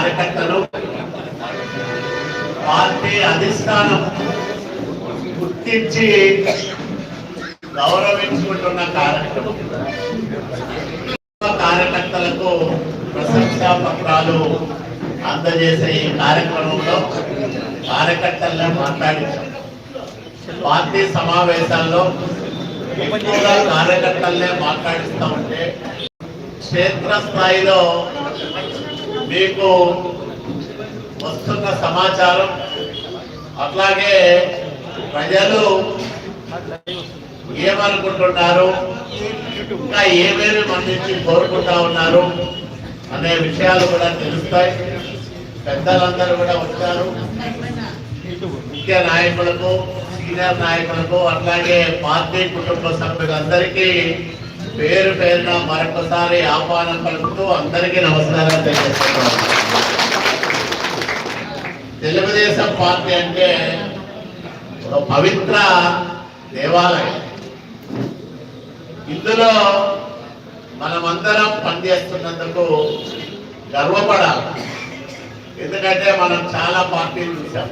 కార్యకర్తలు పార్టీ అధిష్టానం గుర్తించి గౌరవించుకుంటున్న కార్యక్రమం. కార్యకర్తలకు ప్రశంసా పత్రాలు అందజేసే ఈ కార్యక్రమంలో కార్యకర్తలనే మాట్లాడించాం. పార్టీ సమావేశాల్లో ఎక్కువగా కార్యకర్తలనే మాట్లాడిస్తూ ఉంటే క్షేత్ర స్థాయిలో మీకు వస్తున్న సమాచారం. అట్లాగే ప్రజలు ఏమనుకుంటున్నారు? ఇంకా ఏమేమి మన నుంచి కోరుకుంటా ఉన్నారు అనే విషయాలు కూడా తెలుస్తాయి. పెద్దలందరూ కూడా వచ్చారు. ముఖ్య నాయకులకు సీనియర్ నాయకులకు అట్లాగే పార్టీ కుటుంబ సభ్యులందరికీ పేరు పేరున మరొకసారి ఆహ్వానం పలుకుతూ అందరికీ నమస్కారం తెలియజేస్తున్నాను. తెలుగుదేశం పార్టీ అంటే ఒక పవిత్ర దేవాలయం. ఇందులో మనమందరం పనిచేస్తున్నందుకు గర్వపడాలి. ఎందుకంటే మనం చాలా పార్టీలు చూసాం.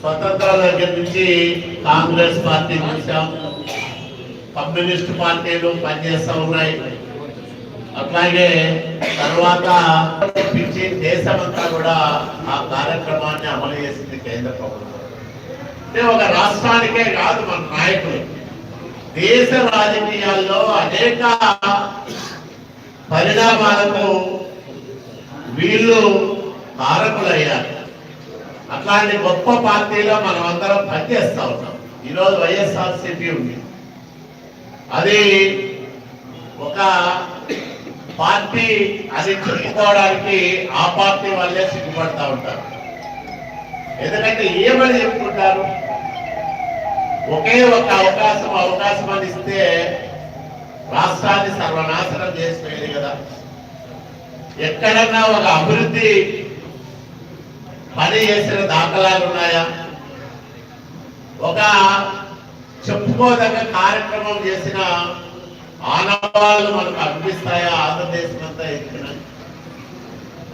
స్వతంత్ర దగ్గర నుంచి కాంగ్రెస్ పార్టీ చూసాం. కమ్యూనిస్ట్ పార్టీలు పనిచేస్తూ ఉన్నాయి. అట్లాగే తర్వాత పిలిచి దేశమంతా కూడా ఆ కార్యక్రమాన్ని అమలు చేసింది కేంద్ర ప్రభుత్వం. అంటే ఒక రాష్ట్రానికే కాదు మన నాయకులు. దేశ రాజకీయాల్లో అనేక పరిణామాలకు వీళ్ళు కారకులయ్యారు. అట్లాంటి గొప్ప పార్టీలో మనం అందరం పనిచేస్తూ ఉన్నాం. ఈరోజు వైఎస్ఆర్సీపీ ఉంది. అది ఒక పార్టీ అది చెప్పుకోవడానికి ఆ పార్టీ వాళ్ళే సిగ్గుపడతా ఉంటారు. ఎందుకంటే ఏమని చెప్పుకుంటారు? ఒకే ఒక అవకాశం అవకాశం అని ఇస్తే రాష్ట్రాన్ని సర్వనాశనం చేసిపోయేది కదా. ఎక్కడన్నా ఒక అభివృద్ధి పని చేసిన దాఖలాలు ఉన్నాయా? ఒక చెప్పుకోదగ్గ కార్యక్రమం చేసిన ఆనవాళ్ళు మనకు అనిపిస్తాయా ఆంధ్రదేశం అంతా ఎక్కిన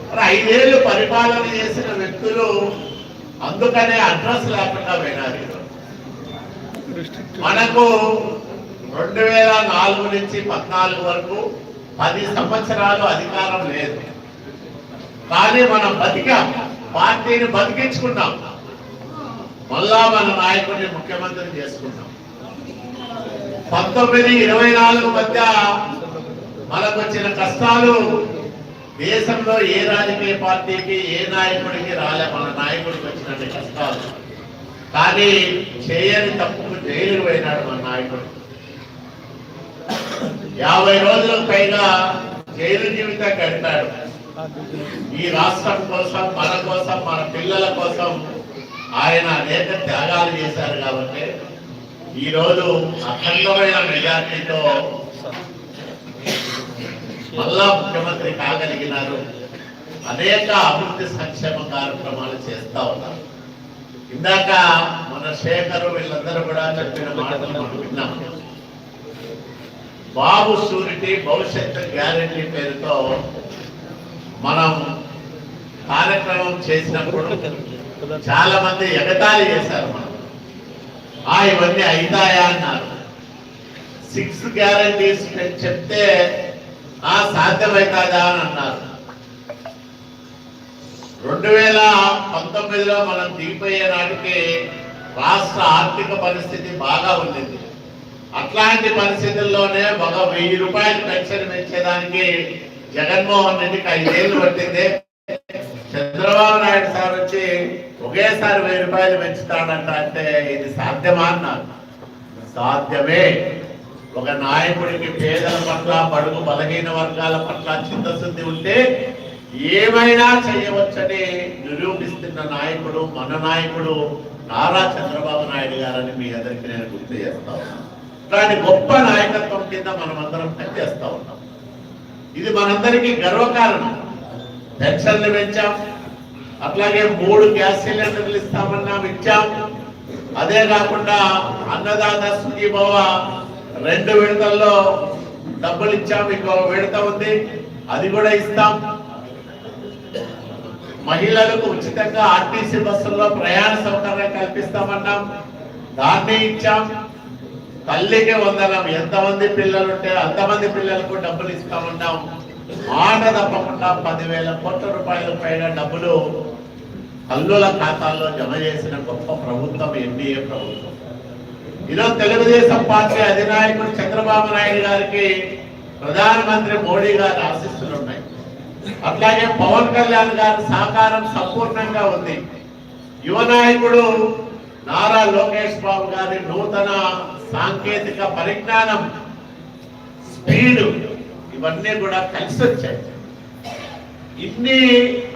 మరి ఐదేళ్ళు పరిపాలన చేసిన వ్యక్తులు అందుకనే అడ్రస్ లేకుండా పోయినారు మనకు రెండు వేల నాలుగు నుంచి పద్నాలుగు వరకు పది సంవత్సరాలు అధికారం లేదు. కానీ మనం బతికాం. పార్టీని బతికించుకున్నాం. మళ్ళా మన నాయకుడిని ముఖ్యమంత్రి చేసుకున్నాం పంతొమ్మిది ఇరవై నాలుగు మధ్య మనకు వచ్చిన కష్టాలు దేశంలో ఏ రాజకీయ పార్టీకి ఏ నాయకుడికి రాలే మన నాయకుడికి వచ్చినట్టు కష్టాలు. కానీ చేయని తప్పుకు జైలు పోయినాడు మన నాయకుడు. యాభై రోజులకు పైగా జైలు జీవితం గడిపాడు. ఈ రాష్ట్రం కోసం మన కోసం మన పిల్లల కోసం ఆయన అనేక త్యాగాలు చేశారు కాబట్టి ఈ రోజు అఖండమైన మెజార్టీతో మళ్ళా ముఖ్యమంత్రి కాగలిగినారు. అనేక అభివృద్ధి సంక్షేమ కార్యక్రమాలు చేస్తా ఉన్నారు. ఇందాక మన శేఖర్ వీళ్ళందరూ కూడా చెప్పిన మాటలు మనం విన్నాం. బాబు షూరిటీ భవిష్యత్తు గ్యారెంటీ పేరుతో మనం కార్యక్రమం చేసినప్పుడు చాలా మంది ఎగతాళి చేశారు మనం. ఆ ఇవన్నీ అయితాయా అన్నారు. సిక్స్ గ్యారంటీస్ చెప్తే ఆ సాధ్యమవుతుందా అని అన్నారు. రెండు వేల పంతొమ్మిదిలో మనం దిగిపోయే నాటికి రాష్ట్ర ఆర్థిక పరిస్థితి బాగా ఉండింది. అట్లాంటి పరిస్థితుల్లోనే ఒక వెయ్యి రూపాయలు పెన్షన్ పెంచేదానికి జగన్మోహన్ రెడ్డికి ఐదేళ్ళు పట్టింది. ఒకేసారి వెయ్యి రూపాయలు పెంచుతాడంట అంటే ఇది సాధ్యమా అన్నారు. సాధ్యమే. ఒక నాయకుడికి పేదల పట్ల బడుగు బలహీన వర్గాల పట్ల చిత్తశుద్ధి ఉంటే ఏమైనా చేయవచ్చని నిరూపిస్తున్న నాయకుడు మన నాయకుడు నారా చంద్రబాబు నాయుడు గారని మీ అందరికీ నేను గుర్తు చేస్తా ఉన్నాను. దాని గొప్ప నాయకత్వం కింద మనం అందరం పనిచేస్తా ఉన్నాం. ఇది మనందరికీ గర్వకారణం. పెన్షన్లు పెంచాం. అట్లాగే మూడు గ్యాస్ సిలిండర్లు ఇస్తామన్నాం ఇచ్చాం. అదే కాకుండా అన్నదాత సుఖీభవ రెండు విడతల్లో డబ్బులు ఇచ్చాం. ఇంకో విడత ఉంది. అది కూడా ఇస్తాం. మహిళలకు ఉచితంగా ఆర్టీసీ బస్సుల్లో ప్రయాణ సౌకర్యం కల్పిస్తామన్నాం. దాన్ని ఇచ్చాం. తల్లికి వందనం. ఎంతమంది పిల్లలు ఉంటే అంతమంది పిల్లలకు డబ్బులు ఇస్తామన్నాం. మాట తప్పకుండా పదివేల కోట్ల రూపాయల పైన డబ్బులు కల్లుల ఖాతాల్లో జమ చేసిన గొప్ప ప్రభుత్వం ఎన్డీఏ ప్రభుత్వం. ఈరోజు తెలుగుదేశం పార్టీ అధినాయకుడు చంద్రబాబు నాయుడు గారికి ప్రధానమంత్రి మోడీ గారి ఆశీస్సులు ఉన్నాయి. అట్లాగే పవన్ కళ్యాణ్ గారి సహకారం సంపూర్ణంగా ఉంది. యువ నాయకుడు నారా లోకేష్ బాబు గారి నూతన సాంకేతిక పరిజ్ఞానం స్పీడ్ ఇవన్నీ కూడా కలిసి వచ్చాయి. ఇన్ని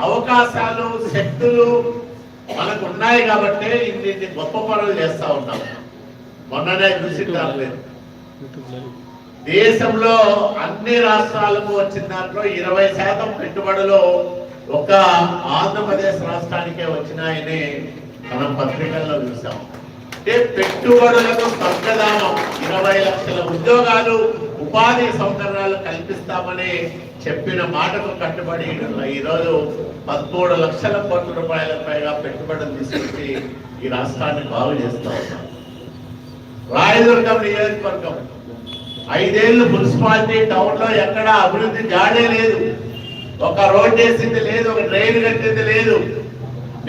అవకాశాలు శక్తులు మనకు ఉన్నాయి కాబట్టి ఇన్ని ఇన్ని గొప్ప పనులు చేస్తా ఉన్నాం. మొన్ననే చూసింటారు దేశంలో అన్ని రాష్ట్రాలకు వచ్చిన దాంట్లో ఇరవై శాతం పెట్టుబడులు ఒక ఆంధ్రప్రదేశ్ రాష్ట్రానికే వచ్చినాయని మనం పత్రికల్లో చూసాం. అంటే పెట్టుబడులకు స్వర్గదానం ఇరవై లక్షల ఉద్యోగాలు ఉపాధి సౌకర్యాలు కల్పిస్తామని చెప్పిన మాటకు కట్టుబడి ఈరోజు పదమూడు లక్షల కోట్ల రూపాయల పైగా పెట్టుబడులు తీసుకొచ్చి ఈ రాష్ట్రాన్ని బాగు చేస్తా ఉన్నాం. రాయదుర్గం నియోజకవర్గం ఐదేళ్ళు మున్సిపాలిటీ టౌన్లో ఎక్కడ అభివృద్ధి జాడే లేదు. ఒక రోడ్ వేసింది లేదు ఒక డ్రైన్ కట్టింది లేదు.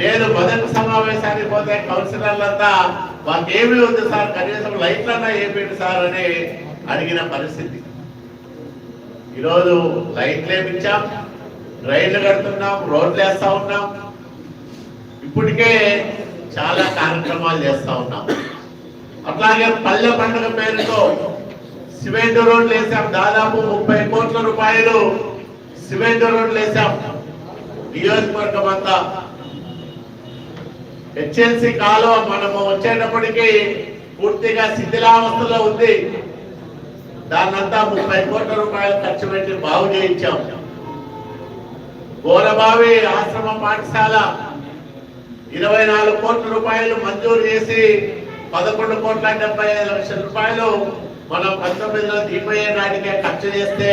నేను మొదటి సమావేశానికి పోతే కౌన్సిలర్లంతా మాకేమీ ఉంది సార్ కనీసం లైట్లన్నా వేపండి సార్ అని అడిగిన పరిస్థితి. ఈరోజు లైట్లు ఏమిచ్చాం రైళ్ళు కడుతున్నాం రోడ్లు వేస్తా ఉన్నాం. ఇప్పటికే చాలా కార్యక్రమాలు చేస్తా ఉన్నాం. అట్లాగే పల్లె పండుగ పేరుతో సిమెంట్ రోడ్లు వేసాం. దాదాపు ముప్పై కోట్ల రూపాయలు సిమెంట్ రోడ్లు వేసాం. నియోజకవర్గం అంతా. హెచ్ఎల్సి కాలువ మనము వచ్చేటప్పటికి పూర్తిగా శిథిలావస్థలో ఉంది. దాన్నంతా ముప్పై కోట్ల రూపాయలు ఖర్చు పెట్టి బాగు చేయించాం. గోరబావి ఆశ్రమ పాఠశాల ఇరవై నాలుగు కోట్ల రూపాయలు మంజూరు చేసి పదకొండు కోట్ల డెబ్బై ఐదు లక్షల రూపాయలు మనం పంతొమ్మిదిలో దీపయ్యే నాటికే ఖర్చు చేస్తే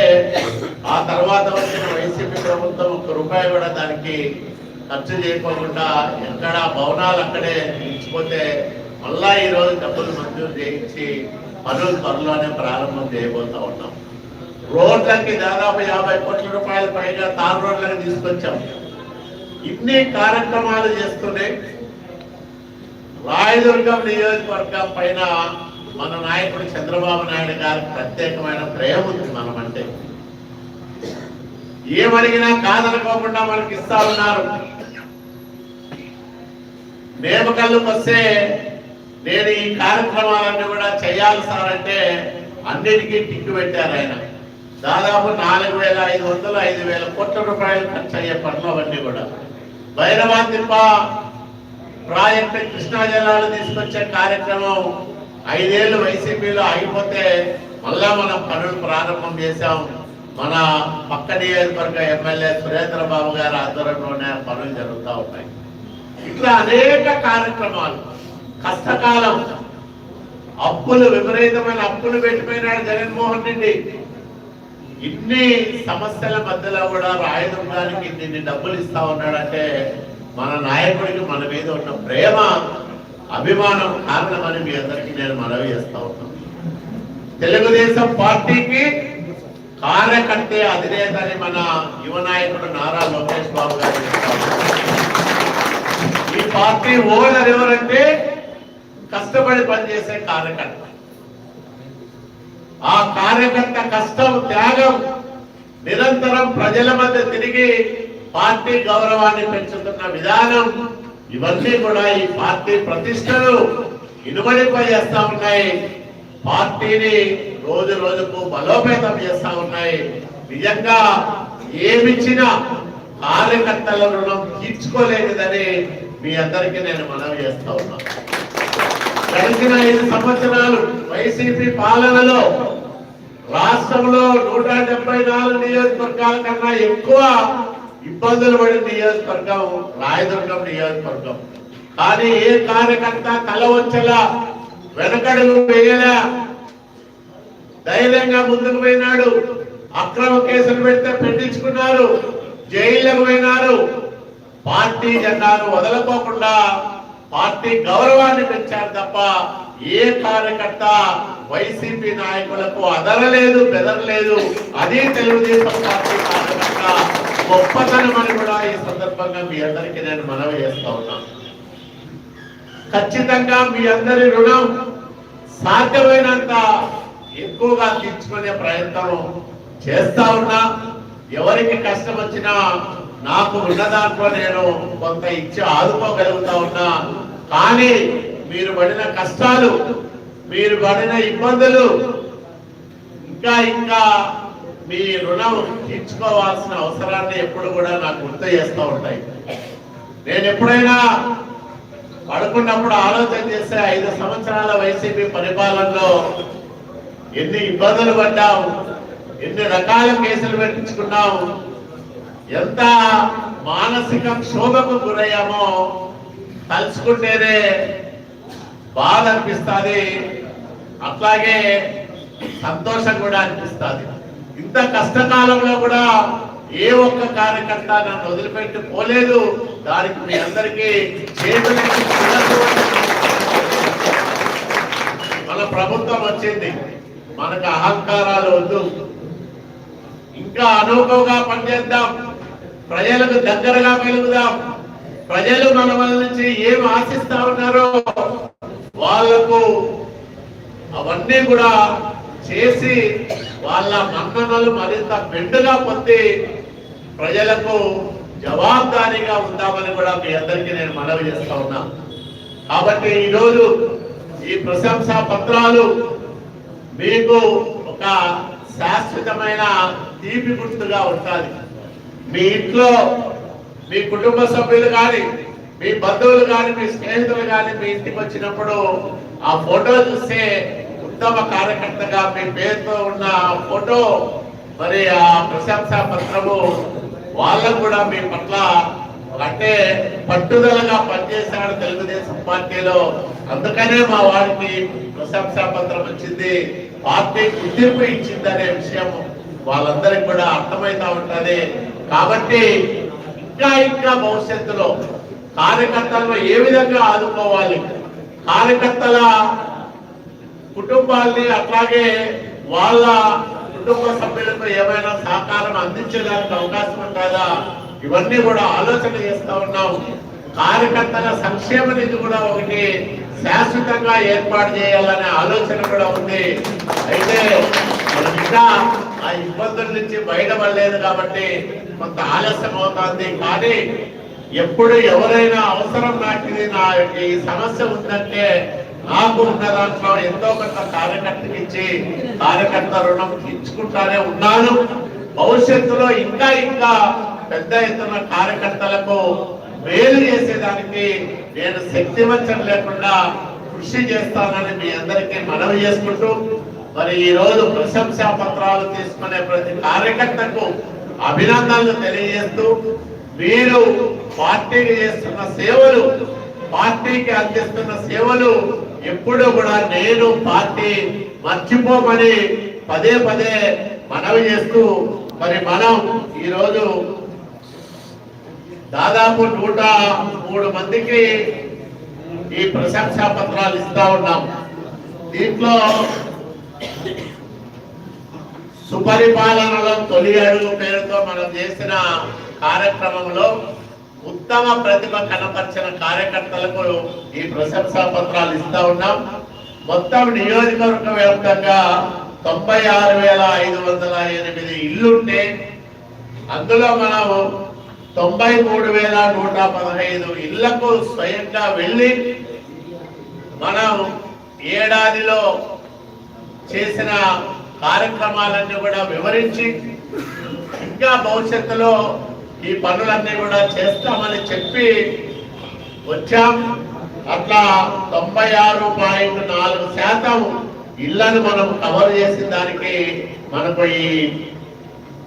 ఆ తర్వాత వచ్చిన వైసీపీ ప్రభుత్వం ఒక్క రూపాయి కూడా దానికి ఖర్చు చేయకోకుండా ఎక్కడ భవనాలు అక్కడే నిలిచిపోతే మళ్ళా ఈ రోజు డబ్బులు మంజూరు చేయించి పనులు త్వరలోనే ప్రారంభం చేయబోతా ఉన్నాం. రోడ్లకి దాదాపు యాభై కోట్ల రూపాయల పైగా తార్ రోడ్లకు తీసుకొచ్చాం. ఇన్ని కార్యక్రమాలు చేస్తూనే రాయదుర్గం నియోజకవర్గం పైన మన నాయకుడు చంద్రబాబు నాయుడు గారికి ప్రత్యేకమైన ప్రేమ ఉంది మనం అంటే ఏమడిగినా కాదనుకోకుండా మనకి ఇస్తా ఉన్నారు. నేమకల్లుకు వస్తే నేను ఈ కార్యక్రమాలన్నీ కూడా చేయాలి సార్ అంటే అన్నిటికీ టిక్కు పెట్టారు ఆయన. దాదాపు నాలుగు వేల ఐదు వందలు ఐదు వేల కోట్ల రూపాయలు ఖర్చు అయ్యే పనులు అవన్నీ కూడా. భైరవాంతిప్ప ప్రాజెక్టు కృష్ణా జలాలు తీసుకొచ్చే కార్యక్రమం ఐదేళ్ళు వైసీపీలో అయిపోతే మళ్ళా మనం పనులు ప్రారంభం చేశాం. మన పక్క నియోజకవర్గ ఎమ్మెల్యే సురేంద్ర బాబు గారి ఆధ్వర్యంలోనే పనులు జరుగుతూ ఉన్నాయి. ఇట్లా అనేక కార్యక్రమాలు. కష్టకాలం. అప్పులు విపరీతమైన అప్పులు పెట్టిపోయినాడు జగన్మోహన్ రెడ్డి. ఇన్ని సమస్యల మధ్యలో కూడా రాయదుర్గానికి ఇన్ని డబ్బులు ఇస్తా ఉన్నాడంటే మన నాయకుడికి మన మీద ఉన్న ప్రేమ అభిమానం కారణమని మీ అందరికీ నేను మనవి చేస్తా ఉన్నాను తెలుగుదేశం పార్టీకి కార్యకర్తే అధినేత అని మన యువ నాయకుడు నారా లోకేష్ బాబు గారు ఈ పార్టీ ఓనర్ ఎవరంటే కష్టపడి పనిచేసే కార్యకర్త. ఆ కార్యకర్త కష్టం త్యాగం నిరంతరం ప్రజల మధ్య తిరిగి పార్టీ గౌరవాన్ని పెంచుతున్న విధానం ఇవన్నీ కూడా ఈ పార్టీ ప్రతిష్టలు ప్రతిష్టను చేస్తా ఉన్నాయి. పార్టీని రోజు రోజుకు బలోపేతం చేస్తా ఉన్నాయి. నిజంగా ఏమిచ్చినా కార్యకర్తల రుణం తీర్చుకోలేనిదని మీ అందరికీ నేను మనవి చేస్తా ఉన్నాను. గడిచిన ఐదు సంవత్సరాలు వైసీపీ పాలనలో రాష్ట్రంలో నూట డెబ్బై నాలుగు నియోజకవర్గాల కన్నా ఎక్కువ ఇబ్బందులు పడిన నియోజకవర్గం రాయదుర్గం నియోజకవర్గం. కానీ ఏ కార్యకర్త తల వచ్చలా వెనకడుగు వేయలా ధైర్యంగా ముందుకు పోయినాడు. అక్రమ కేసులు పెడితే పెట్టించుకున్నారు జైళ్ళకు పోయినారు. పార్టీ జెండాను వదలకోకుండా పార్టీ గౌరవాన్ని పెంచారు తప్ప ఏ కార్యకర్త వైసీపీ నాయకులకు అదరలేదు బెదరలేదు. అదే తెలుగుదేశం పార్టీ కార్యకర్త గొప్పతనం అని కూడా ఈ సందర్భంగా మీ అందరికీ నేను మనవి చేస్తా ఉన్నాను ఖచ్చితంగా మీ అందరి రుణం సాధ్యమైనంత ఎక్కువగా తీర్చుకునే ప్రయత్నం చేస్తా ఉన్నా. ఎవరికి కష్టం వచ్చినా నాకు ఉన్న దాంట్లో నేను కొంత ఇచ్చి ఆదుకోగలుగుతా ఉన్నా. కానీ మీరు పడిన కష్టాలు మీరు పడిన ఇబ్బందులు ఇంకా ఇంకా మీ రుణం తీర్చుకోవాల్సిన అవసరాన్ని ఎప్పుడు కూడా నాకు గుర్తు చేస్తూ ఉంటాయి. నేను ఎప్పుడైనా పడుకున్నప్పుడు ఆలోచన చేస్తే ఐదు సంవత్సరాల వైసీపీ పరిపాలనలో ఎన్ని ఇబ్బందులు పడ్డాం ఎన్ని రకాల కేసులు పెట్టించుకున్నాం ఎంత మానసిక క్షోభకు గురయ్యామో తలుచుకుంటేనే బాధ అనిపిస్తుంది అట్లాగే సంతోషం కూడా అనిపిస్తుంది. ఇంత కష్టకాలంలో కూడా ఏ ఒక్క కార్యకర్త నన్ను వదిలిపెట్టి పోలేదు. దానికి మీ అందరికీ మన ప్రభుత్వం వచ్చింది. మనకు అహంకారాలు వద్దు. ఇంకా అనూకగా పనిచేద్దాం. ప్రజలకు దగ్గరగా వెలుగుదాం ప్రజలు మన నుంచి ఏం ఆశిస్తా ఉన్నారో వాళ్ళకు అవన్నీ కూడా చేసి వాళ్ళ మన్ననలు మరింత మెండుగా పొంది ప్రజలకు జవాబారిగా ఉందామని కూడా మీ అందరికీ నేను మనవి చేస్తా ఉన్నా. కాబట్టి ఈరోజు ఈ ప్రశంసా పత్రాలు మీకు ఒక శాశ్వతమైన తీపి గుర్తుగా ఉంటుంది. మీ ఇంట్లో మీ కుటుంబ సభ్యులు కానీ మీ బంధువులు కానీ మీ స్నేహితులు కానీ మీ ఇంటికి వచ్చినప్పుడు ఆ ఫోటో చూస్తే ఉత్తమ కార్యకర్తగా మీ పేరుతో ఉన్న ఆ ఫోటో మరి ఆ ప్రశంసా పత్రము వాళ్ళకు కూడా మీ పట్ల అంటే పట్టుదలగా పనిచేశాడు తెలుగుదేశం పార్టీలో. అందుకనే మా వారికి ప్రశంసా పత్రం వచ్చింది. పార్టీ గుర్తింపు ఇచ్చింది అనే విషయం వాళ్ళందరికీ కూడా అర్థమైతా ఉంటుంది. కాబట్టి ఇంకా ఇంకా భవిష్యత్తులో కార్యకర్తలను ఏ విధంగా ఆదుకోవాలి? కార్యకర్తల కుటుంబాల్ని అట్లాగే వాళ్ళ కుటుంబ సభ్యులకు ఏమైనా సహకారం అందించడానికి అవకాశం ఉంటుందా? ఇవన్నీ కూడా ఆలోచన చేస్తా ఉన్నాం. కార్యకర్తల సంక్షేమ నిధి కూడా ఒకటి శాశ్వతంగా ఏర్పాటు చేయాలనే ఆలోచన కూడా ఉంది. అయితే మనం ఇంకా ఆ ఇబ్బందుల నుంచి బయటపడలేదు కాబట్టి కొంత ఆలస్యం అవుతుంది. కానీ ఎప్పుడు ఎవరైనా అవసరం నాకు నా నా ఈ సమస్య ఉందంటే నాకు ఉన్న దాంట్లో ఎంతో కొంత కార్యకర్తకి ఇచ్చి కార్యకర్త రుణం ఇచ్చుకుంటానే ఉన్నాను. భవిష్యత్తులో ఇంకా ఇంకా పెద్ద ఎత్తున కార్యకర్తలకు మేలు చేసేదానికి నేను శక్తివంచం లేకుండా కృషి చేస్తానని మీ అందరికీ మనవి చేసుకుంటూ మరి ఈ రోజు ప్రశంసా పత్రాలు తీసుకునే ప్రతి కార్యకర్తకు అభినందనలు తెలియజేస్తూ మీరు పార్టీకి చేస్తున్న సేవలు పార్టీకి అందిస్తున్న సేవలు ఎప్పుడూ కూడా నేను పార్టీ మర్చిపోమని పదే పదే మనవి చేస్తూ మరి మనం ఈరోజు దాదాపు నూట మూడు మందికి ఈ ప్రశంసా పత్రాలు ఇస్తా ఉన్నాం. దీంట్లో సుపరిపాలనలో తొలి అడుగు పేరుతో మనం చేసిన కార్యక్రమంలో ఉత్తమ ప్రతిభ కనపరిచిన కార్యకర్తలకు ఈ ప్రశంసా పత్రాలు ఇస్తా ఉన్నాం. మొత్తం నియోజకవర్గ వ్యాప్తంగా తొంభై ఆరు వేల ఐదు వందల ఎనిమిది ఇల్లుంటే అందులో మనం తొంభై మూడు వేల నూట పదహైదు ఇళ్ళకు స్వయంగా వెళ్ళి మనం ఏడాదిలో చేసిన కార్యక్రమాలన్నీ కూడా వివరించి ఇంకా భవిష్యత్తులో ఈ పనులన్నీ కూడా చేస్తామని చెప్పి వచ్చాం అట్లా తొంభై ఆరు పాయింట్ నాలుగు శాతం ఇళ్ళను మనం కవర్ చేసిన దానికి మనకు ఈ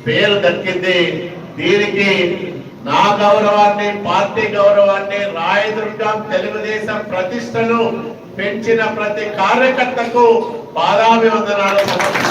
పేరు దక్కింది దీనికి నా గౌరవాన్ని పార్టీ గౌరవాన్ని రాయదుర్గం తెలుగుదేశం ప్రతిష్టను పెంచిన ప్రతి కార్యకర్తకు పాదాభివందనాలు సమర్పిస్తున్నాను.